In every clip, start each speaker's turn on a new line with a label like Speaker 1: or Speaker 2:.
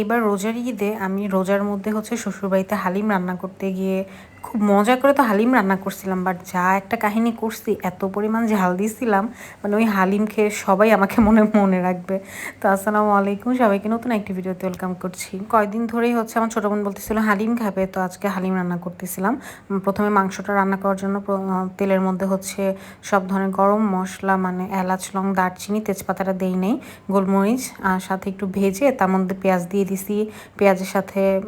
Speaker 1: এবার রোজার ঈদে আমি রোজার মধ্যে হচ্ছে শ্বশুরবাড়িতে হালিম রান্না করতে গিয়ে খুব মজা করে তো হালিম রান্না করছিলাম বাট যা একটা কাহিনী করছি, এত পরিমাণ ঝাল দিয়েছিলাম মানে ওই হালিম খেয়ে সবাই আমাকে মনে মনে রাখবে। তো আসসালামু আলাইকুম, সবাইকে নতুন একটি ভিডিওতে ওয়েলকাম করছি। কয়েকদিন ধরেই হচ্ছে আমার ছোটো বোন বলতেছিল, হালিম খাবে, তো আজকে হালিম রান্না করতেছিলাম। প্রথমে মাংসটা রান্না করার জন্য তেলের মধ্যে হচ্ছে সব ধরনের গরম মশলা মানে এলাচ, লং, দারচিনি, তেজপাতাটা দেই নেই, গোলমরিচ, আর সাথে একটু ভেজে তার মধ্যে পেঁয়াজ দিয়ে দিছি। পেঁয়াজের সাথে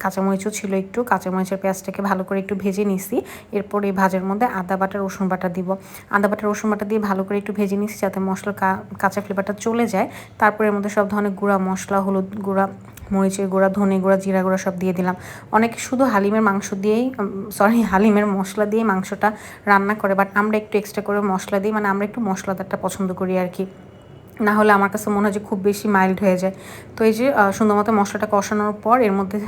Speaker 1: কাঁচামরিচও ছিল একটু। কাঁচামরিচের পেঁয়াজটাকে ভালো করে একটু ভেজে নিছি। এরপর এই ভাজার মধ্যে আদা বাটা, রসুন বাটা দিব। আদা বাটা, রসুন বাটা দিয়ে ভালো করে একটু ভেজে নিছি যাতে মশলার কা- কাঁচা ফ্লেভারটা চলে যায়। তারপর এর মধ্যে সব ধরনের গুঁড়া মশলা, হলুদ গুঁড়া, মরিচের গুঁড়া, ধনে গুঁড়া, জিরা গুঁড়া সব দিয়ে দিলাম। অনেকে শুধু হালিমের মাংস দিয়েই সরি হালিমের মশলা দিয়ে মাংসটা রান্না করে বাট আমরা একটু এক্সট্রা করে মশলা দিই। মানে আমরা একটু মশলাদারটা পছন্দ করি আর কি। না হলে আমার কাছে মনে হয় যে খুব বেশি মাইল্ড হয়ে যায়। তো এই যে সুন্দর মতো মশলাটা কষানোর পর এর মধ্যে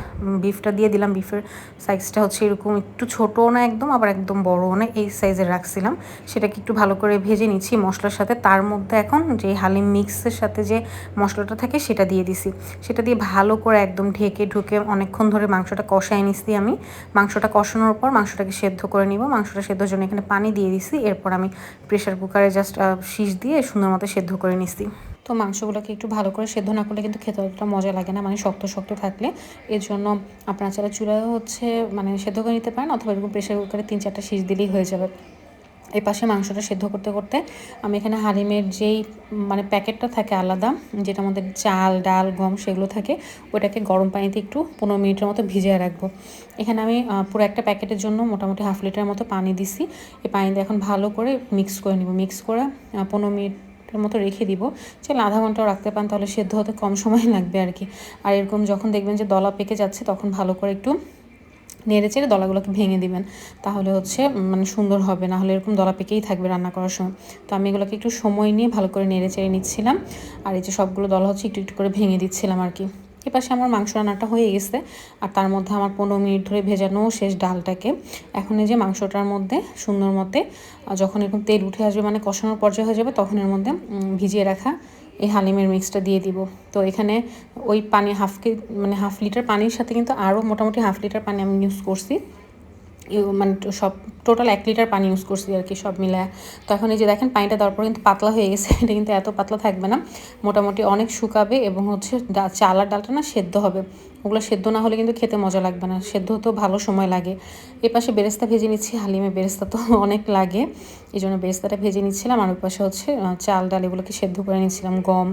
Speaker 1: বিফটা দিয়ে দিলাম। বিফের সাইজটা হচ্ছে এরকম একটু ছোটও না একদম, আবার একদম বড়ও না। এই সাইজের রাখছিলাম। সেটাকে একটু ভালো করে ভেজে নিচ্ছি মশলার সাথে। তার মধ্যে এখন যে হালিম মিক্সের সাথে যে মশলাটা থাকে সেটা দিয়ে দিছি। সেটা দিয়ে ভালো করে একদম ঢেকে ঢুকে অনেকক্ষণ ধরে মাংসটা কষাই নিছি আমি। মাংসটা কষানোর পর মাংসটাকে সেদ্ধ করে নিব। মাংসটা সেদ্ধর জন্য এখানে পানি দিয়ে দিছি। এরপর আমি প্রেশার কুকারে জাস্ট শীষ দিয়ে সুন্দর মতো সেদ্ধ করে নিছি। তো মাংসগুলোকে একটু ভালো করে সেদ্ধ না করলে কিন্তু খেতে অতটা মজা লাগে না মানে শক্ত শক্ত থাকলে। এর জন্য আপনারা চাইলে চুলায় হচ্ছে মানে সেদ্ধ করে নিতে পারেন অথবা এরকম প্রেশার কুকারে তিন চারটা শীষ দিলেই হয়ে যাবে। এই পাশে মাংসটা সেদ্ধ করতে করতে আমি এখানে হালিমের যেই মানে প্যাকেটটা থাকে আলাদা, যেটা আমাদের চাল, ডাল, গম সেগুলো থাকে, ওটাকে গরম পানিতে একটু পনেরো মিনিটের মতো ভিজিয়ে রাখব। এখানে আমি পুরো একটা প্যাকেটের জন্য মোটামুটি হাফ লিটার মতো পানি দিছি। এই পানিতে এখন ভালো করে মিক্স করে নিব। মিক্স করে পনেরো মিনিট এর মতো রেখে দিব। চাইলে আধা ঘন্টাও রাখতে পারেন, তাহলে সেদ্ধ হতে কম সময় লাগবে আর কি। আর এরকম যখন দেখবেন যে দলা পেকে যাচ্ছে, তখন ভালো করে একটু নেড়ে চেড়ে দলাগুলোকে ভেঙে দিবেন। তাহলে হচ্ছে মানে সুন্দর হবে। না হলে এরকম দলা পেকেই থাকবে রান্না করার সময়। তো আমি এগুলোকে একটু সময় নিয়ে ভালো করে নেড়ে চেড়ে নিচ্ছিলাম। আর এই যে সবগুলো দলা হচ্ছে, একটু একটু করে ভেঙে দিচ্ছিলাম আর কি। এপাশে আমার মাংস রান্নাটা হয়ে গেছে আর তার মধ্যে আমার পনেরো মিনিট ধরে ভেজানো শেষ ডালটাকে। এখন এই যে মাংসটার মধ্যে সুন্দর মতে যখন এরকম তেল উঠে আসবে মানে কষানোর পর্যায়ে হয়ে যাবে, তখন এর মধ্যে ভিজিয়ে রাখা এই হালিমের মিক্সটা দিয়ে দিব। তো এখানে ওই পানি হাফ কে মানে হাফ লিটার পানির সাথে কিন্তু আরও মোটামুটি হাফ লিটার পানি আমি ইউজ করছি। মানে সব টোটাল এক লিটার পানি ইউজ করছি আর কি সব মিলায়। তো এখন এই যে দেখেন পানিটা দেওয়ার পর কিন্তু পাতলা হয়ে গেছে, এটা কিন্তু এত পাতলা থাকবে না। মোটামুটি অনেক শুকাবে এবং হচ্ছে চালার ডালটা না সেদ্ধ হবে। ওগুলো সেদ্ধ না হলে কিন্তু খেতে মজা লাগবে না। সেদ্ধ হতেও ভালো সময় লাগে। এ পাশে বেরেস্তা ভেজে নিচ্ছি। হালিমে বেরেস্তা তো অনেক লাগে। এই জন্য বেরেস্তাটা ভেজে নিচ্ছিলাম। আর ওই পাশে হচ্ছে চাল ডাল এগুলোকে সেদ্ধ করে নিচ্ছিলাম, গম,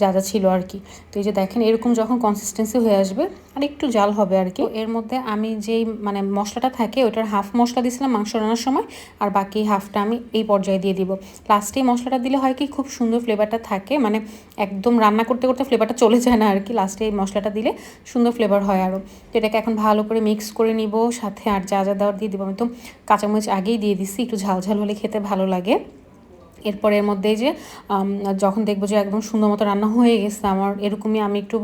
Speaker 1: যা যা ছিল আর কি। তো এই যে দেখেন, এরকম যখন কনসিস্টেন্সি হয়ে আসবে, আর একটু জাল হবে আর কি। এর মধ্যে আমি যেই মানে মশলাটা থাকে, ওইটার হাফ মশলা দিয়েছিলাম মাংস রান্নার সময়। আর বাকি হাফটা আমি এই পর্যায়ে দিয়ে দিব। লাস্টে এই মশলাটা দিলে হয় কি, খুব সুন্দর ফ্লেভারটা থাকে। মানে একদম রান্না করতে করতে ফ্লেভারটা চলে যায় না আর কি। লাস্টে এই মশলাটা দিলে সুন্দর ফ্লেভার হয় আরও তো এটাকে এখন ভালো করে মিক্স করে নিব, সাথে আর যা যা দেওয়ার দিয়ে দিব আমি। তো কাঁচামরিচ আগেই দিয়ে দিচ্ছি একটু ঝাল ঝাল হলে খেতে ভালো লাগে। এরপর এর মধ্যে যে যখন দেখব যে একদম সুন্দর মতো রান্না হয়ে গেছে, আমার এরকমই আমি একটু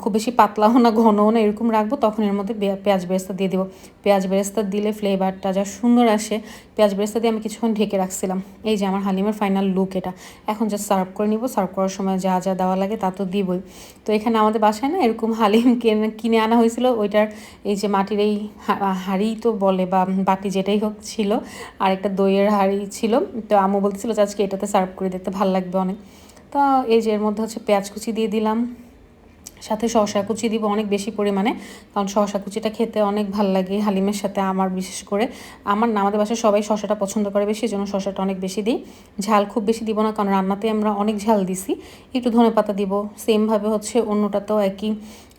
Speaker 1: খুব বেশি পাতলাও না, ঘনও না, এরকম রাখব, তখন এর মধ্যে পেঁয়াজ বেরেস্তা দিয়ে দেবো। পেঁয়াজ বেরেস্তা দিলে ফ্লেভারটা যা সুন্দর আসে, পেঁয়াজ বেরেস্তা দিয়ে আমি কিছুক্ষণ ঢেকে রাখছিলাম। এই যে আমার হালিমের ফাইনাল লুক এটা। এখন যা সার্ভ করে নিব সার্ভ করার সময় যা যা দেওয়া লাগে তা তো দিবই। তো এখানে আমাদের বাসায় না এরকম হালিম কিনে কিনে আনা হয়েছিল, ওইটার এই যে মাটির এই হাঁড়ি তো বলে, বা বাটি যেটাই হোক ছিল আর একটা দইয়ের হাঁড়ি ছিল। তো আম্মু বলতেছিল যে আজকে এটাতে সার্ভ করে দেখতে ভালো লাগবে অনেক। তো এই যে এর মধ্যে হচ্ছে পেঁয়াজ কুচি দিয়ে দিলাম, সাথে শসা কুচি দিব অনেক বেশি পরিমাণে, কারণ শসা কুচিটা খেতে অনেক ভালো লাগে হালিমের সাথে আমার বিশেষ করে। আমার না, আমাদের বাসায় সবাই শসাটা পছন্দ করে বেশি জন্য শসাটা অনেক বেশি দিই। ঝাল খুব বেশি দিব না, কারণ রান্নাতে আমরা অনেক ঝাল দিছি। একটু ধনে পাতা দিব সেমভাবে হচ্ছে অন্যটাতেও একই।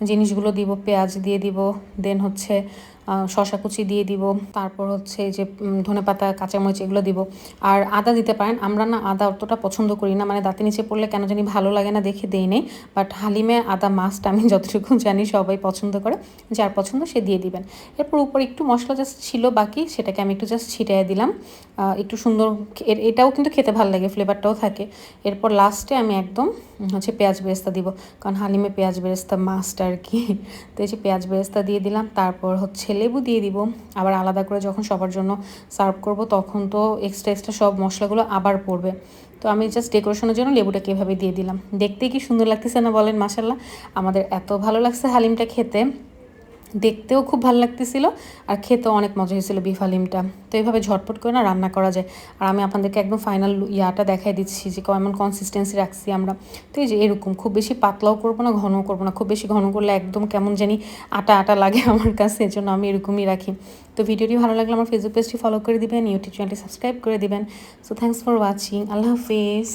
Speaker 1: জিনিসগুলো দিব, পেঁয়াজ দিয়ে দিব দেন হচ্ছে শসা কুচি দিয়ে দিব, তারপর হচ্ছে যে ধনে পাতা, কাঁচামরিচ এগুলো দিব। আর আদা দিতে পারেন, আমরা না আদা অতটা পছন্দ করি না মানে দাঁতে নিচে পড়লে কেন জানি ভালো লাগে না দেখে দেই নেই বাট হালিমে আদা মাস্ট আমি যতটুকু জানি সবাই পছন্দ করে, যার পছন্দ সে দিয়ে দিবেন। এরপর উপর একটু মশলা জাস্ট ছিল বাকি, সেটাকে আমি একটু জাস্ট ছিটিয়ে দিলাম একটু সুন্দর এটাও কিন্তু খেতে ভালো লাগে ফ্লেভারটাও থাকে। এরপর লাস্টে আমি একদম হচ্ছে পেঁয়াজ বেরেস্তা দিব, কারণ হালিমে পেঁয়াজ বেরেস্তা মাস্ট আর কি তো এই যে পেঁয়াজ বেরেস্তা দিয়ে দিলাম, তারপর হচ্ছে লেবু দিয়ে দিব। আবার আলাদা করে যখন সবার জন্য সার্ভ করব, তখন তো এক্সট্রা এক্সট্রা সব মশলাগুলো আবার পড়বে। তো আমি জাস্ট ডেকোরেশনের জন্য লেবুটাকে এভাবে দিয়ে দিলাম। দেখতে কি সুন্দর লাগতেছে না বলেন মাসাল্লাহ আমাদের এত ভালো লাগছে হালিমটা খেতে। দেখতেও খুব ভালো লাগতেছিল আর খেতেও অনেক মজা হয়েছিল বিফ হালিমটা তো এইভাবে ঝটপট করে না রান্না করা যায়। আর আমি আপনাদেরকে একদম ফাইনাল ইয়াটা দেখাই দিচ্ছি যে কেমন কনসিস্টেন্সি রাখছি আমরা। তো এই যে এরকম, খুব বেশি পাতলাও করব না, ঘনও করব না, খুব বেশি ঘন করলে একদম কেমন জানি আটা আটা লাগে আমার কাছে, এজন্য আমি এরকমই রাখি। তো ভিডিওটি ভালো লাগলে আমার ফেসবুক পেজটি ফলো করে দিবেন ইউটিউব চ্যানেলটি সাবস্ক্রাইব করে দিবেন। সো থ্যাংকস ফর ওয়াচিং আল্লাহ হাফিজ।